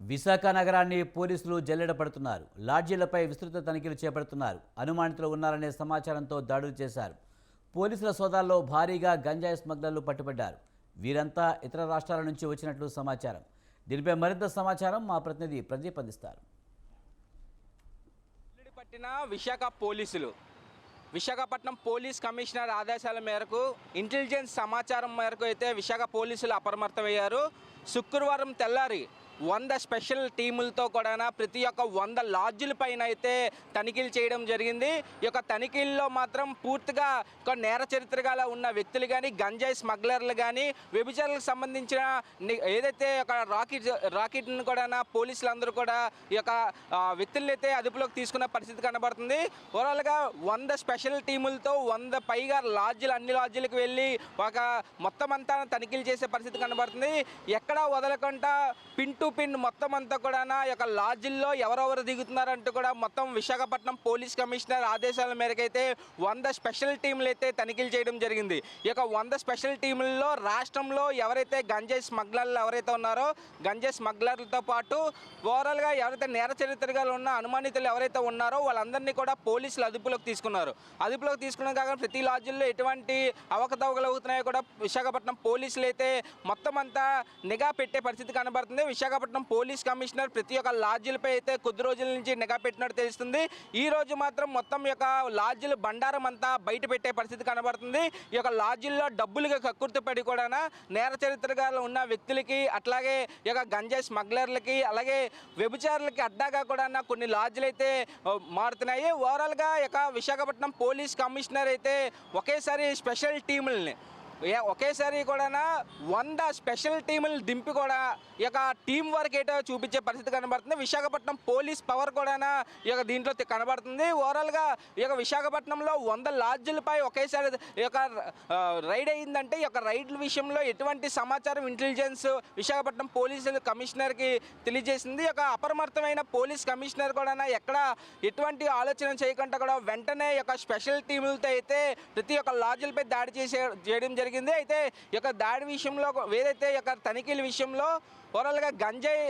విశాఖ నగరాన్ని పోలీసులు జల్లెడ పడుతున్నారు లాడ్జీలపై విస్తృత తనిఖీలు చేపడుతున్నారు. అనుమానితులు ఉన్నారనే సమాచారంతో దాడులు చేశారు. పోలీసుల సోదాల్లో భారీగా గంజాయి స్మగ్లర్లు పట్టుబడ్డారు. వీరంతా ఇతర రాష్ట్రాల నుంచి వచ్చినట్లు సమాచారం. దీనిపై మరింత సమాచారం మా ప్రతినిధి ప్రదీప్ అందిస్తారు. పట్టిన విశాఖ పోలీసులు. విశాఖపట్నం పోలీస్ కమిషనర్ ఆదేశాల మేరకు ఇంటెలిజెన్స్ సమాచారం మేరకు అయితే విశాఖ పోలీసులు అప్రమత్తమయ్యారు. శుక్రవారం తెల్లారి వంద స్పెషల్ టీములతో కూడా ప్రతి ఒక్క వంద లాడ్జుల పైన అయితే తనిఖీలు చేయడం జరిగింది. ఈ యొక్క తనిఖీల్లో మాత్రం పూర్తిగా ఒక నేర చరిత్ర గల ఉన్న వ్యక్తులు కానీ గంజాయి స్మగ్లర్లు కానీ వ్యభిచారులకు సంబంధించిన ఏదైతే ఒక రాకెట్ రాకెట్ను కూడా పోలీసులు అందరూ కూడా ఈ యొక్క ఆ, వ్యక్తుల్ని అయితే అదుపులోకి తీసుకున్న పరిస్థితి కనబడుతుంది. ఓవరాల్గా వంద స్పెషల్ టీములతో వంద పైగా లాడ్జీలు అన్ని లాడ్జీలకు వెళ్ళి ఒక మొత్తం అంతా తనిఖీలు చేసే పరిస్థితి కనబడుతుంది. ఎక్కడ వదలకుండా పిన్ టు పిన్ మొత్తం అంతా కూడా యొక్క లాడ్జిల్లో ఎవరెవరు దిగుతున్నారంటూ కూడా మొత్తం విశాఖపట్నం పోలీస్ కమిషనర్ ఆదేశాల మేరకు అయితే వంద స్పెషల్ టీంలు అయితే తనిఖీలు చేయడం జరిగింది. ఈ యొక్క వంద స్పెషల్ టీముల్లో రాష్ట్రంలో ఎవరైతే గంజాయి స్మగ్లర్లు ఎవరైతే ఉన్నారో గంజాయి స్మగ్లర్లతో పాటు ఓవరాల్గా ఎవరైతే నేర చరిత్రగా ఉన్న అనుమానితులు ఎవరైతే ఉన్నారో వాళ్ళందరినీ కూడా పోలీసులు అదుపులోకి తీసుకున్నారు. అదుపులోకి తీసుకున్న కాగా ప్రతి లాడ్జిల్లో ఎటువంటి అవకతవకలు అవుతున్నాయో కూడా విశాఖపట్నం పోలీసులు అయితే మొత్తం అంతా నిఘా పెట్టే పరిస్థితి కనబడుతుంది. విశాఖపట్నం పోలీస్ కమిషనర్ ప్రతి ఒక్క లాడ్జీలపై అయితే కొద్ది రోజుల నుంచి నిఘా పెట్టినట్టు తెలుస్తుంది. ఈ రోజు మాత్రం మొత్తం యొక్క లాడ్జీల బండారం అంతా బయట పెట్టే పరిస్థితి కనబడుతుంది. ఈ యొక్క లాడ్జీల్లో డబ్బులుగా కక్కుర్తి పడి కూడా నేర చరిత్రగా ఉన్న వ్యక్తులకి అట్లాగే ఈ యొక్క గంజాయి స్మగ్లర్లకి అలాగే వ్యభిచారులకి అడ్డాగా కూడా కొన్ని లాడ్జీలు అయితే మారుతున్నాయి. ఓవరాల్గా యొక్క విశాఖపట్నం పోలీస్ కమిషనర్ అయితే ఒకేసారి స్పెషల్ టీముల్ని ఒకేసారి కూడా వంద స్పెషల్ టీములు దింపి కూడా ఈ యొక్క టీం వర్క్ ఏటో చూపించే పరిస్థితి కనబడుతుంది. విశాఖపట్నం పోలీస్ పవర్ కూడా ఈ యొక్క దీంట్లో కనబడుతుంది. ఓవరాల్గా ఈ యొక్క విశాఖపట్నంలో వంద లాడ్జులపై ఒకేసారి ఈ యొక్క రైడ్ అయిందంటే ఈ యొక్క రైడ్ల విషయంలో ఎటువంటి సమాచారం ఇంటెలిజెన్స్ విశాఖపట్నం పోలీసులు కమిషనర్కి తెలియజేసింది. ఈ యొక్క అప్రమత్తమైన పోలీస్ కమిషనర్ కూడా ఎక్కడ ఎటువంటి ఆలోచన చేయకుండా కూడా వెంటనే ఈ యొక్క స్పెషల్ టీములతో అయితే ప్రతి ఒక్క లాడ్జులపై దాడి చేసే చేయడం జరిగింది. అయితే ఈ యొక్క దాడి విషయంలో ఏదైతే యొక్క తనిఖీల విషయంలో ఓవరాల్గా గంజాయి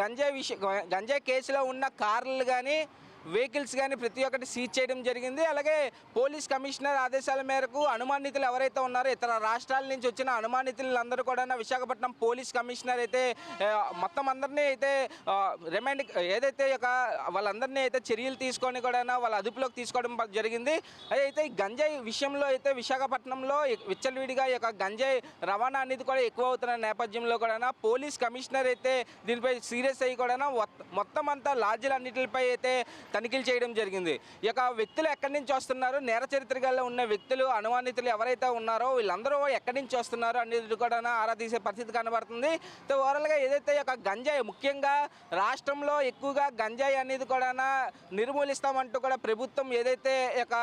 గంజాయి విషయం గంజాయి కేసులో ఉన్న కార్లు కానీ వెహికల్స్ కానీ ప్రతి ఒక్కటి సీజ్ చేయడం జరిగింది. అలాగే పోలీస్ కమిషనర్ ఆదేశాల మేరకు అనుమానితులు ఎవరైతే ఉన్నారో ఇతర రాష్ట్రాల నుంచి వచ్చిన అనుమానితులందరూ కూడా విశాఖపట్నం పోలీస్ కమిషనర్ అయితే మొత్తం అందరినీ అయితే ఆ, రిమైండ్ ఏదైతే ఒక యొక్క వాళ్ళందరినీ అయితే చర్యలు తీసుకొని కూడా వాళ్ళ అదుపులోకి తీసుకోవడం జరిగింది. అయితే ఈ గంజాయి విషయంలో అయితే విశాఖపట్నంలో విచ్చలవిడిగా ఈ యొక్క గంజాయి రవాణా అనేది కూడా ఎక్కువ అవుతున్న నేపథ్యంలో కూడా పోలీస్ కమిషనర్ అయితే దీనిపై సీరియస్ అయ్యి కూడా మొత్తం అంతా లాడ్జీలన్నిటిపై అయితే తనిఖీలు చేయడం జరిగింది. ఈ యొక్క వ్యక్తులు ఎక్కడి నుంచి వస్తున్నారు? నేర చరిత్రగా ఉన్న వ్యక్తులు అనుమానితులు ఎవరైతే ఉన్నారో వీళ్ళందరూ ఎక్కడి నుంచి వస్తున్నారు అనేది కూడా ఆరా తీసే పరిస్థితి కనబడుతుంది. సో ఓవరాల్గా ఏదైతే ఒక యొక్క గంజాయి ముఖ్యంగా రాష్ట్రంలో ఎక్కువగా గంజాయి అనేది కూడా నిర్మూలిస్తామంటూ కూడా ప్రభుత్వం ఏదైతే ఒక యొక్క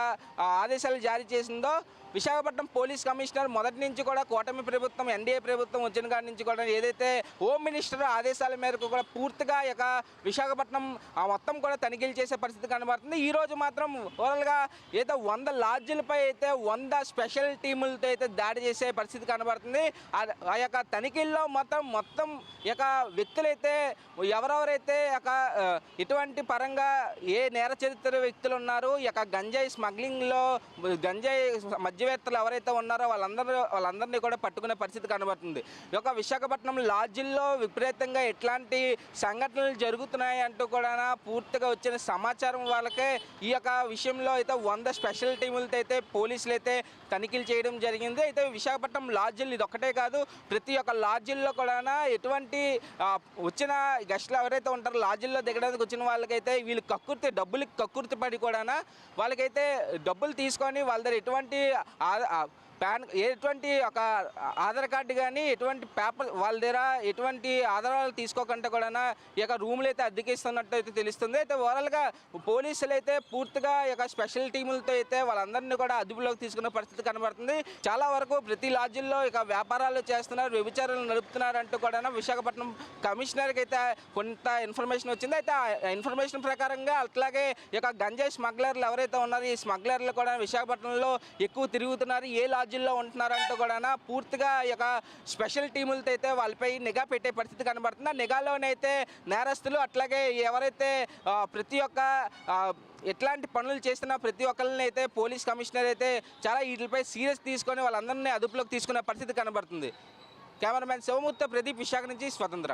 ఆదేశాలు జారీ చేసిందో విశాఖపట్నం పోలీస్ కమిషనర్ మొదటి నుంచి కూడా కూటమి ప్రభుత్వం ఎన్డీఏ ప్రభుత్వం వచ్చిన కాడి నుంచి కూడా ఏదైతే హోమ్ మినిస్టర్ ఆదేశాల మేరకు కూడా పూర్తిగా ఈ యొక్క విశాఖపట్నం ఆ మొత్తం కూడా తనిఖీలు చేసే పరిస్థితి కనబడుతుంది. ఈ రోజు మాత్రం ఓవరాల్గా ఏదో వంద లాడ్జీలపై అయితే వంద స్పెషల్ టీములతో అయితే దాడి చేసే పరిస్థితి కనబడుతుంది. ఆ- యొక్క తనిఖీల్లో మొత్తం మొత్తం యొక్క వ్యక్తులైతే ఎవరెవరైతే యొక్క ఇటువంటి పరంగా ఏ నేర చరిత్ర వ్యక్తులు ఉన్నారు ఈ యొక్క గంజాయి స్మగ్లింగ్లో గంజాయి మధ్యవేత్తలు ఎవరైతే ఉన్నారో వాళ్ళందరూ వాళ్ళందరినీ కూడా పట్టుకునే పరిస్థితి కనబడుతుంది. ఈ యొక్క విశాఖపట్నం లాడ్జిల్లో విపరీతంగా ఎట్లాంటి సంఘటనలు జరుగుతున్నాయి అంటూ కూడా పూర్తిగా వచ్చిన సమాచారం సమాచారం వాళ్ళకే. ఈ యొక్క విషయంలో అయితే వంద స్పెషల్ టీములతో అయితే పోలీసులు అయితే తనిఖీలు చేయడం జరిగింది. అయితే విశాఖపట్నం లాడ్జిల్ ఇది ఒక్కటే కాదు ప్రతి ఒక్క లాడ్జిల్లో కూడా ఎటువంటి వచ్చిన గెస్ట్లు ఎవరైతే ఉంటారో లాడ్జిల్లో దిగడానికి వచ్చిన వాళ్ళకైతే వీళ్ళు కక్కుర్తి డబ్బులకి కక్కుర్తి పడి కూడా వాళ్ళకైతే డబ్బులు తీసుకొని వాళ్ళ దగ్గర ఎటువంటి ఆ పాన్ ఎటువంటి ఒక ఆధార్ కార్డు కానీ ఎటువంటి పేపర్ వాళ్ళ దగ్గర ఎటువంటి ఆధారాలు తీసుకోకుండా కూడా ఈ యొక్క రూమ్లు అయితే అద్దెకిస్తున్నట్టు అయితే తెలుస్తుంది. అయితే ఓవరాల్గా పోలీసులు అయితే పూర్తిగా ఈ యొక్క స్పెషల్ టీములతో అయితే వాళ్ళందరినీ కూడా అదుపులోకి తీసుకునే పరిస్థితి కనబడుతుంది. చాలా వరకు ప్రతి లాడ్జిల్లో ఇక వ్యాపారాలు చేస్తున్నారు వ్యభిచారాలు నడుపుతున్నారు అంటూ కూడా విశాఖపట్నం కమిషనర్కి అయితే కొంత ఇన్ఫర్మేషన్ వచ్చింది. అయితే ఆ ఇన్ఫర్మేషన్ ప్రకారంగా అట్లాగే ఈ యొక్క గంజాయి స్మగ్లర్లు ఎవరైతే ఉన్నారో ఈ స్మగ్లర్లు కూడా విశాఖపట్నంలో ఎక్కువ తిరుగుతున్నారు. ఏ లాడ్జ్ లాడ్జిల్లో ఉంటున్నారంటూ కూడా పూర్తిగా ఈ యొక్క స్పెషల్ టీములతో అయితే వాళ్ళపై నిఘా పెట్టే పరిస్థితి కనబడుతుంది. నిఘాలోనైతే నేరస్తులు అట్లాగే ఎవరైతే ప్రతి ఒక్క ఎట్లాంటి పనులు చేస్తున్న ప్రతి ఒక్కరిని అయితే పోలీస్ కమిషనర్ అయితే చాలా వీటిపై సీరియస్ తీసుకొని వాళ్ళందరినీ అదుపులోకి తీసుకునే పరిస్థితి కనబడుతుంది. కెమెరామెన్ శివమూర్తి ప్రదీప్ విశాఖ నుంచి స్వతంత్ర.